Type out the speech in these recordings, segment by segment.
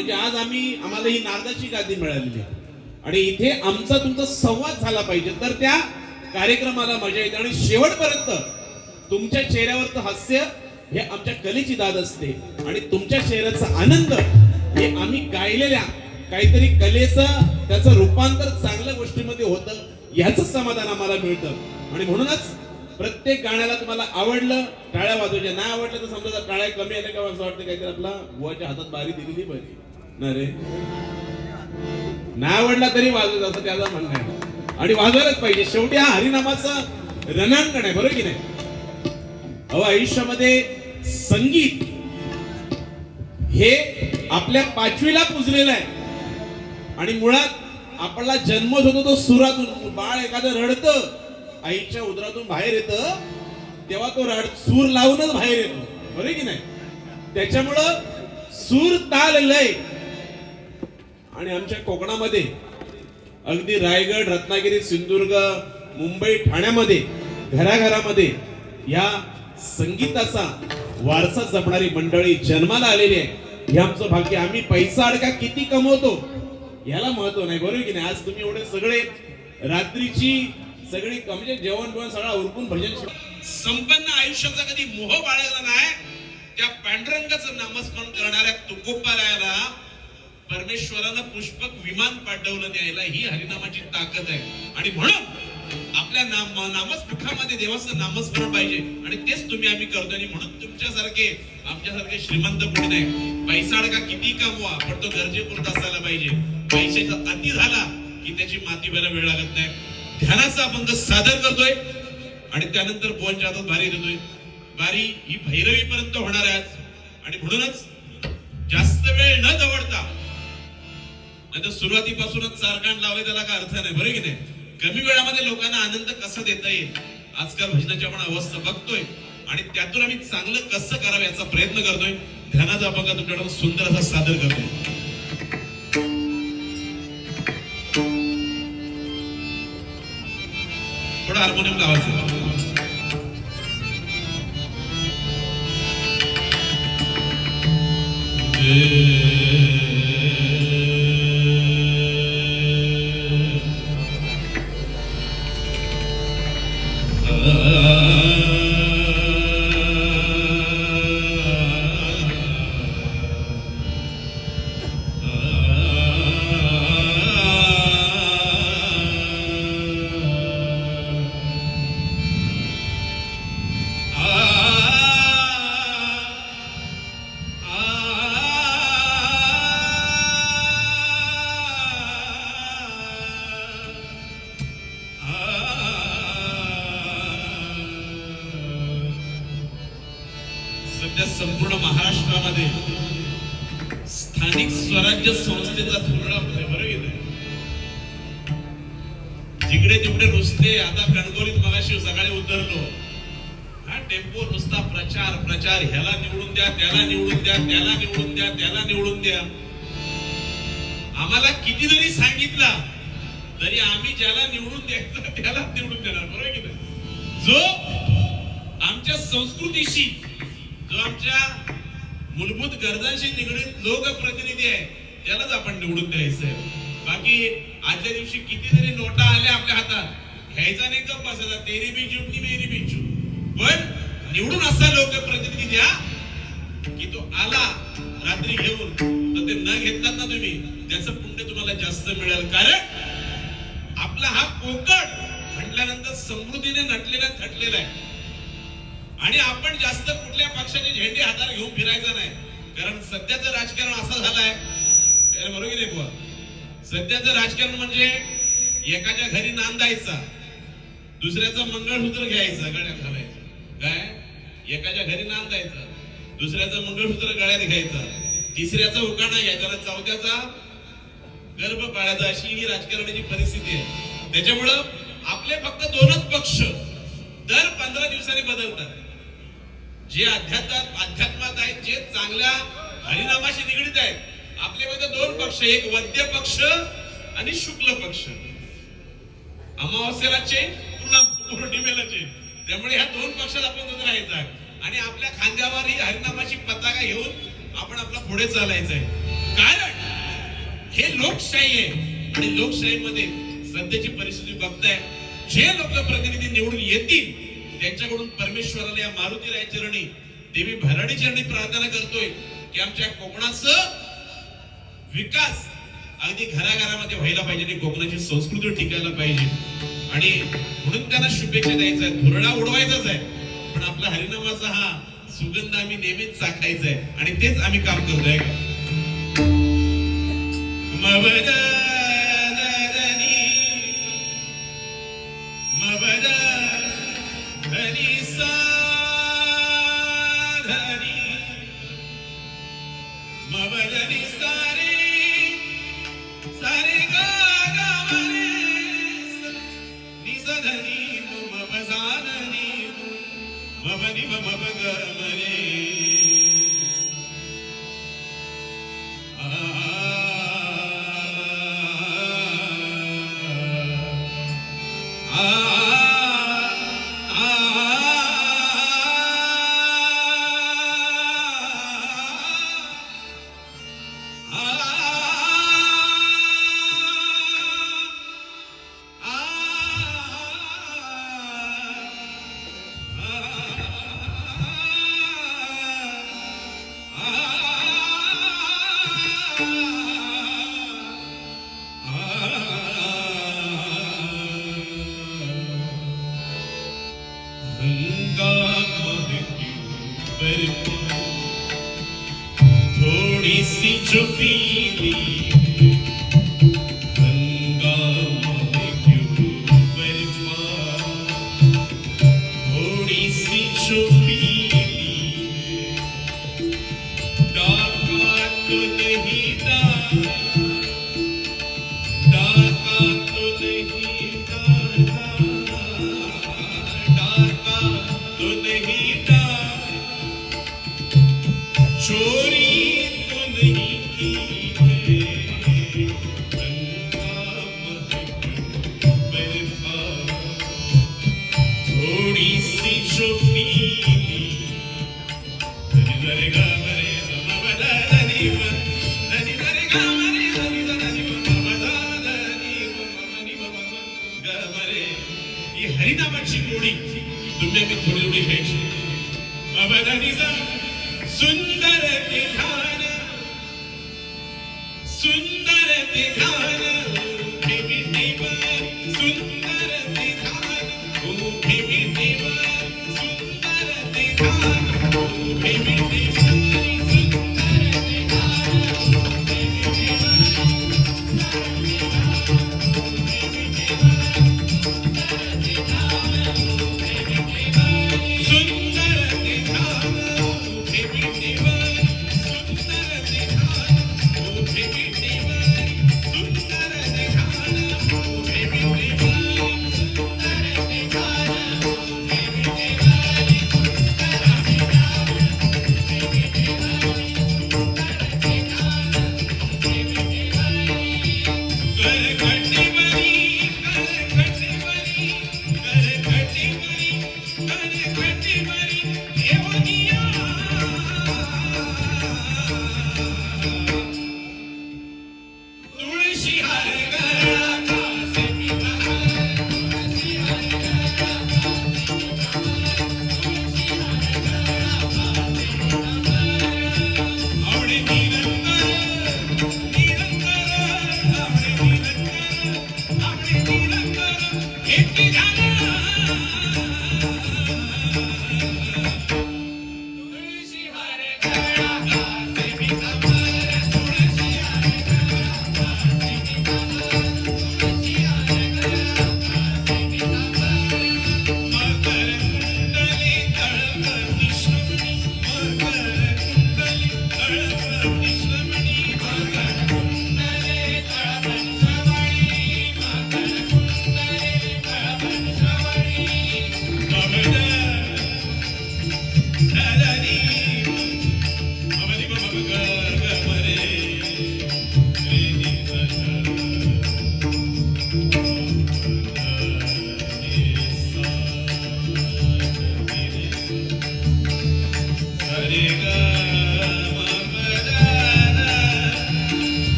म्हणजे आज आम्ही आम्हाला ही नारदाची गादी मिळालेली. आणि इथे आमचा तुमचा संवाद झाला पाहिजे. तर त्या कार्यक्रमाला मजा येते. आणि शेवटपर्यंत तुमच्या चेहऱ्यावरचं हास्य हे आमच्या कलेची दाद असते. आणि तुमच्या चेहऱ्याचा आनंद हे आम्ही गायलेल्या काहीतरी कलेचं त्याचं रूपांतर चांगल्या गोष्टीमध्ये होतं ह्याच समाधान आम्हाला मिळतं. आणि म्हणूनच प्रत्येक गाण्याला तुम्हाला आवडलं टाळ्या वाजवायच्या. नाही आवडलं तर समजा टाळ्या कमी आल्या का असं वाटतं काहीतरी आपला बुवाच्या हातात बारी दिलेली बरी. ना रे. नाही आवडला तरी वाजत असं त्याचं म्हणणं आहे. आणि वाजवायलाच पाहिजे. शेवटी हा हरिनामाचा रणांगण आहे बरोबर की नाही? अहो आयुष्यामध्ये संगीत हे आपल्या पाचवीला पुजलेलं आहे. आणि मुळात आपला जन्मच होतो तो सुरातून बाळ एखादं रडतं आईच्या उदरातून बाहेर येतं तेव्हा तो रड सूर लावूनच बाहेर येतो. बरोबर की नाही? त्याच्यामुळं सूर ताल लय. आणि आमच्या कोकणामध्ये अगदी रायगड रत्नागिरी सिंधुदुर्ग मुंबई ठाण्यामध्ये घराघरामध्ये या संगीताचा वारसा जपणारी मंडळी जन्माला आलेली आहे. हे आमचं भाग्य. आम्ही पैसा अडका किती कमवतो याला महत्त्व नाही. बरोबर की नाही? आज तुम्ही एवढे सगळे रात्रीची सगळी म्हणजे जेवण बिवण सगळा उरकून भजन संपन्न आयुष्याचा कधी मोह बाळगला नाही. त्या पांडुरंगाचं नामस्मरण करणाऱ्या तुकोबारायाला परमेश्वरानं पुष्पक विमान पाठवलं द्यायला ही हरिनामाची ताकद आहे. आणि म्हणून आपल्या नाम नामस्मुखामध्ये देवाचं नामस्मरण पाहिजे. आणि तेच तुम्ही आम्ही करतो. आणि म्हणून तुमच्यासारखे आमच्यासारखे श्रीमंत कोणी नाही. पैसा अडका किती कमवा पण तो गरजेपुरता असायला पाहिजे. पैशाचा अति झाला की त्याची माती व्हायला वेळ लागत नाही. ध्यानाचा अभंग सादर करतोय. आणि त्यानंतर बोनच्या हातात भारी देतोय. बारी ही भैरवी पर्यंत होणार आहे आज. आणि म्हणूनच जास्त वेळ न दवडता नाही तर सुरुवातीपासूनच चारकांड लावले त्याला काय अर्थ नाही बरोबर की नाही? कमी वेळामध्ये लोकांना आनंद कसा देता येईल? आजकाल भजनाची आपण अवस्था बघतोय आणि त्यातून आम्ही चांगलं कसं करावं याचा प्रयत्न करतोय. ध्यानाचा अभंग तुमच्याकडून सुंदर असा सादर करतोय. थोडं हार्मोनियम लावायचं. आपल्या संपूर्ण महाराष्ट्रामध्ये स्थानिक स्वराज्य संस्थेचा धोरण होतोय बरोबर की जिकडे तिकडे नुसते आता कणकोलीत मगाशी सकाळी उतरलो. हा टेम्पो नुसता प्रचार प्रचार. ह्याला निवडून द्या त्याला निवडून द्या त्याला निवडून द्या त्याला निवडून द्या. आम्हाला किती जरी सांगितला तरी आम्ही ज्याला निवडून द्यायचं त्याला निवडून देणार बरोबर की नाही? जो आमच्या संस्कृतीशी जो आमच्या मूलभूत गरजांशी निगडीत लोकप्रतिनिधी आहे त्यालाच आपण निवडून द्यायचं आहे. बाकी आजच्या दिवशी किती जरी नोटा आल्या आपल्या हातात. घ्यायचा नाही गप बसायचा. तेरी बी जुटणी मेरी बी जुट पण निवडून असा लोकप्रतिनिधी द्या की तो आला रात्री घेऊन. तर ते न घेतलात ना तुम्ही त्याचं पुण्य तुम्हाला जास्त मिळेल. कारण आपला हा कोकण म्हटल्यानंतर समृद्धीने नटलेला थटलेला आहे. आणि आपण जास्त कुठल्या पक्षाचे झेंडे हातात घेऊन फिरायचं नाही. कारण सध्याचं राजकारण असं झालंय. बरोबर की नाही बुवा? सध्याचं राजकारण म्हणजे एकाच्या घरी नांदायचा दुसऱ्याचं मंगळसूत्र घ्यायचं गळ्यात घालायचं. काय? एकाच्या घरी नांदायचं दुसऱ्याचं मंगळसूत्र गळ्यात घ्यायचं तिसऱ्याचा उकाणा घ्यायचा आणि चौथ्याचा गर्भ पाळायचा. अशी ही राजकारणाची परिस्थिती आहे. त्याच्यामुळं आपले फक्त दोनच पक्ष दर पंधरा दिवसांनी बदलतात. जे अध्यात्म अध्यात्मात आहेत जे चांगल्या हरिनामाशी निगडीत आहेत आपले मध्ये दोन पक्ष एक वद्य पक्ष आणि शुक्ल पक्ष. अमावस्येला पुन्हा पौर्णिमेला चेन त्यामुळे ह्या दोन पक्षात आपण राहायचं आहे. आणि आपल्या खांद्यावर ही हरिनामाची पताका घेऊन आपण आपला पुढे चालायचं आहे. कारण हे लोकशाही आहे. आणि लोकशाहीमध्ये सध्याची परिस्थिती बघताय. जे लोक प्रतिनिधी निवडून येतील त्यांच्याकडून परमेश्वराला या मारुती राय चरणी देवी भराडी चरणी प्रार्थना करतोय की आमच्या कोकणाच विकास अगदी घराघरामध्ये व्हायला पाहिजे आणि कोकणाची संस्कृती टिकायला पाहिजे. आणि म्हणून त्यांना शुभेच्छा द्यायचा आहे. धुरडा उडवायचाच आहे. पण आपला हरिनामाचा हा सुगंध आम्ही नेहमीच चाखायचा आहे. आणि तेच आम्ही काम करतोय का? मबदा Mama, थोड़ी सी चुपीली communication. But that is a Sundara Dekhana Sundara Dekhana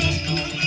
Thank you.